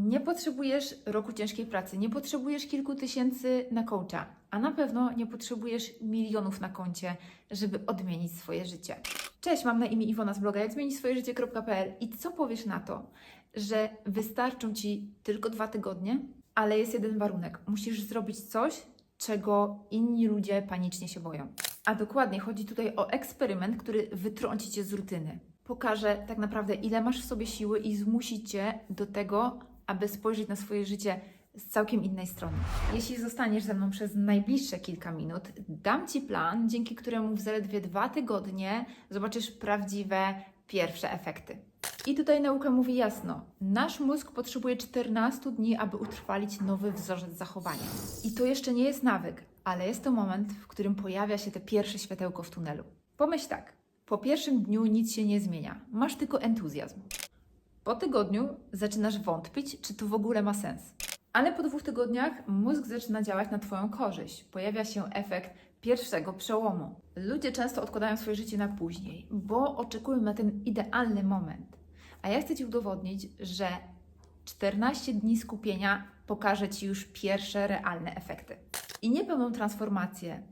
Nie potrzebujesz roku ciężkiej pracy, nie potrzebujesz kilku tysięcy na coacha, a na pewno nie potrzebujesz milionów na koncie, żeby odmienić swoje życie. Cześć, mam na imię Iwona z bloga jakzmienić-swoje-życie.pl i co powiesz na to, że wystarczą Ci tylko dwa tygodnie, ale jest jeden warunek. Musisz zrobić coś, czego inni ludzie panicznie się boją. A dokładnie chodzi tutaj o eksperyment, który wytrąci Cię z rutyny. Pokaże tak naprawdę, ile masz w sobie siły i zmusi Cię do tego, aby spojrzeć na swoje życie z całkiem innej strony. Jeśli zostaniesz ze mną przez najbliższe kilka minut, dam Ci plan, dzięki któremu w zaledwie dwa tygodnie zobaczysz prawdziwe pierwsze efekty. I tutaj nauka mówi jasno: nasz mózg potrzebuje 14 dni, aby utrwalić nowy wzorzec zachowania. I to jeszcze nie jest nawyk, ale jest to moment, w którym pojawia się te pierwsze światełko w tunelu. Pomyśl tak: po pierwszym dniu nic się nie zmienia, masz tylko entuzjazm. Po tygodniu zaczynasz wątpić, czy to w ogóle ma sens. Ale po dwóch tygodniach mózg zaczyna działać na Twoją korzyść. Pojawia się efekt pierwszego przełomu. Ludzie często odkładają swoje życie na później, bo oczekują na ten idealny moment. A ja chcę Ci udowodnić, że 14 dni skupienia pokaże Ci już pierwsze realne efekty. I nie pełną transformację,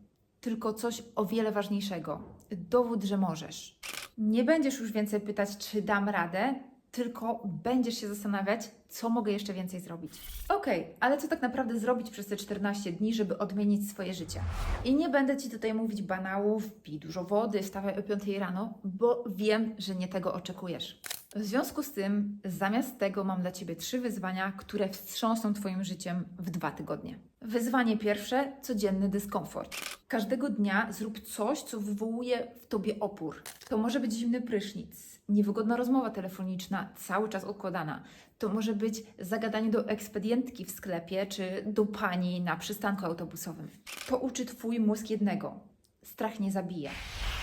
tylko coś o wiele ważniejszego dowód, że możesz. Nie będziesz już więcej pytać, czy dam radę, tylko będziesz się zastanawiać, co mogę jeszcze więcej zrobić. Okej, ale co tak naprawdę zrobić przez te 14 dni, żeby odmienić swoje życie? I nie będę Ci tutaj mówić banałów, pij dużo wody, wstawaj o 5 rano, bo wiem, że nie tego oczekujesz. W związku z tym, zamiast tego mam dla Ciebie trzy wyzwania, które wstrząsną Twoim życiem w dwa tygodnie. Wyzwanie pierwsze codzienny dyskomfort. Każdego dnia zrób coś, co wywołuje w Tobie opór. To może być zimny prysznic, niewygodna rozmowa telefoniczna, cały czas odkładana. To może być zagadanie do ekspedientki w sklepie czy do pani na przystanku autobusowym. To uczy Twój mózg jednego. Strach nie zabija.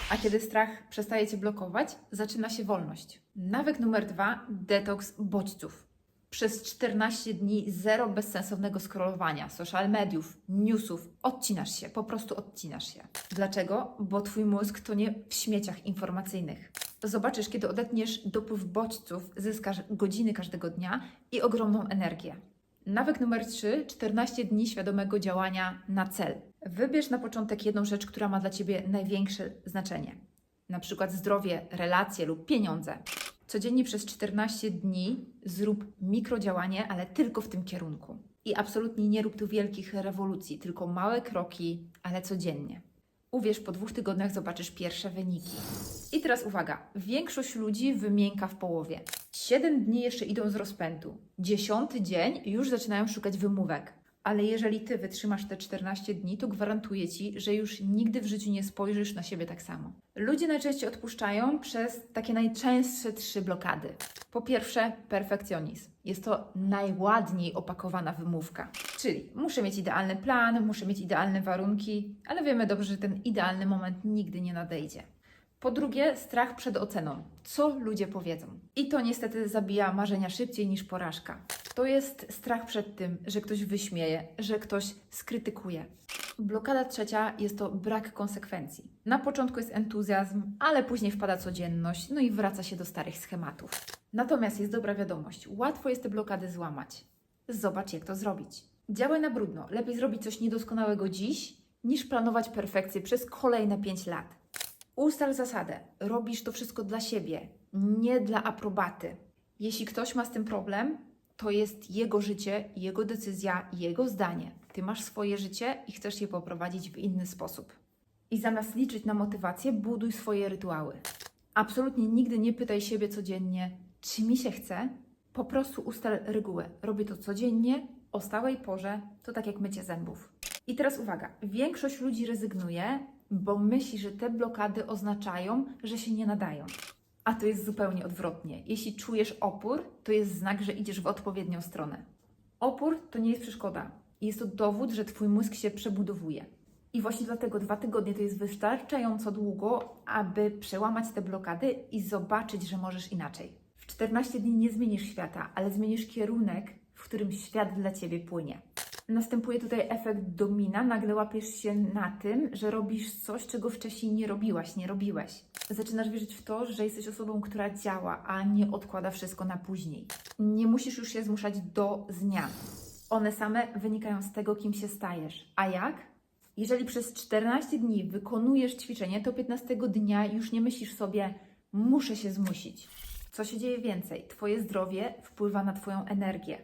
A kiedy strach przestaje Cię blokować, zaczyna się wolność. Nawyk numer dwa: detoks bodźców. Przez 14 dni zero bezsensownego scrollowania, social mediów, newsów. Odcinasz się, po prostu odcinasz się. Dlaczego? Bo Twój mózg to nie w śmieciach informacyjnych. Zobaczysz, kiedy odetniesz dopływ bodźców, zyskasz godziny każdego dnia i ogromną energię. Nawyk numer 3: 14 dni świadomego działania na cel. Wybierz na początek jedną rzecz, która ma dla Ciebie największe znaczenie. Na przykład zdrowie, relacje lub pieniądze. Codziennie przez 14 dni zrób mikrodziałanie, ale tylko w tym kierunku. I absolutnie nie rób tu wielkich rewolucji, tylko małe kroki, ale codziennie. Uwierz, po dwóch tygodniach zobaczysz pierwsze wyniki. I teraz uwaga, większość ludzi wymięka w połowie. Siedem dni jeszcze idą z rozpędu. Dziesiąty dzień już zaczynają szukać wymówek. Ale jeżeli Ty wytrzymasz te 14 dni, to gwarantuję Ci, że już nigdy w życiu nie spojrzysz na siebie tak samo. Ludzie najczęściej odpuszczają przez takie najczęstsze trzy blokady. Po pierwsze, perfekcjonizm. Jest to najładniej opakowana wymówka. Czyli muszę mieć idealny plan, muszę mieć idealne warunki, ale wiemy dobrze, że ten idealny moment nigdy nie nadejdzie. Po drugie, strach przed oceną. Co ludzie powiedzą? I to niestety zabija marzenia szybciej niż porażka. To jest strach przed tym, że ktoś wyśmieje, że ktoś skrytykuje. Blokada trzecia jest to brak konsekwencji. Na początku jest entuzjazm, ale później wpada codzienność, no i wraca się do starych schematów. Natomiast jest dobra wiadomość: łatwo jest te blokady złamać. Zobacz, jak to zrobić. Działaj na brudno. Lepiej zrobić coś niedoskonałego dziś, niż planować perfekcję przez kolejne 5 lat. Ustal zasadę. Robisz to wszystko dla siebie, nie dla aprobaty. Jeśli ktoś ma z tym problem, to jest jego życie, jego decyzja, jego zdanie. Ty masz swoje życie i chcesz je poprowadzić w inny sposób. I zamiast liczyć na motywację, buduj swoje rytuały. Absolutnie nigdy nie pytaj siebie codziennie, czy mi się chce. Po prostu ustal regułę. Robię to codziennie, o stałej porze, to tak jak mycie zębów. I teraz uwaga, większość ludzi rezygnuje, bo myśli, że te blokady oznaczają, że się nie nadają. A to jest zupełnie odwrotnie. Jeśli czujesz opór, to jest znak, że idziesz w odpowiednią stronę. Opór to nie jest przeszkoda. Jest to dowód, że Twój mózg się przebudowuje. I właśnie dlatego dwa tygodnie to jest wystarczająco długo, aby przełamać te blokady i zobaczyć, że możesz inaczej. W 14 dni nie zmienisz świata, ale zmienisz kierunek, w którym świat dla Ciebie płynie. Następuje tutaj efekt domina, nagle łapiesz się na tym, że robisz coś, czego wcześniej nie robiłaś, nie robiłeś. Zaczynasz wierzyć w to, że jesteś osobą, która działa, a nie odkłada wszystko na później. Nie musisz już się zmuszać do zmian. One same wynikają z tego, kim się stajesz. A jak? Jeżeli przez 14 dni wykonujesz ćwiczenie, to 15 dnia już nie myślisz sobie, muszę się zmusić. Co się dzieje więcej? Twoje zdrowie wpływa na Twoją energię.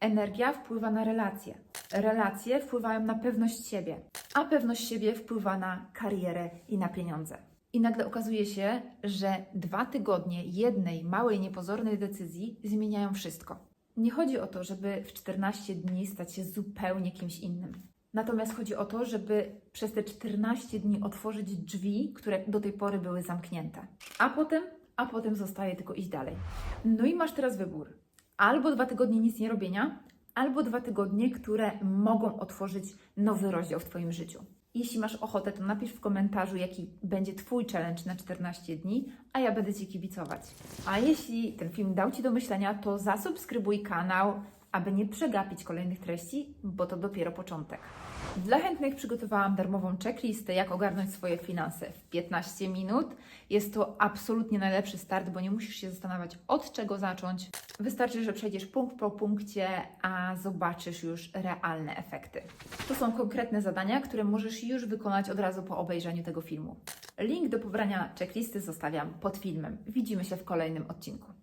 Energia wpływa na relacje. Relacje wpływają na pewność siebie, a pewność siebie wpływa na karierę i na pieniądze. I nagle okazuje się, że dwa tygodnie jednej małej, niepozornej decyzji zmieniają wszystko. Nie chodzi o to, żeby w 14 dni stać się zupełnie kimś innym. Natomiast chodzi o to, żeby przez te 14 dni otworzyć drzwi, które do tej pory były zamknięte. A potem, a potem zostaje tylko iść dalej. No i masz teraz wybór. Albo dwa tygodnie nic nie robienia, albo dwa tygodnie, które mogą otworzyć nowy rozdział w Twoim życiu. Jeśli masz ochotę, to napisz w komentarzu, jaki będzie Twój challenge na 14 dni, a ja będę Ci kibicować. A jeśli ten film dał Ci do myślenia, to zasubskrybuj kanał, aby nie przegapić kolejnych treści, bo to dopiero początek. Dla chętnych przygotowałam darmową checklistę, jak ogarnąć swoje finanse w 15 minut. Jest to absolutnie najlepszy start, bo nie musisz się zastanawiać, od czego zacząć. Wystarczy, że przejdziesz punkt po punkcie, a zobaczysz już realne efekty. To są konkretne zadania, które możesz już wykonać od razu po obejrzeniu tego filmu. Link do pobrania checklisty zostawiam pod filmem. Widzimy się w kolejnym odcinku.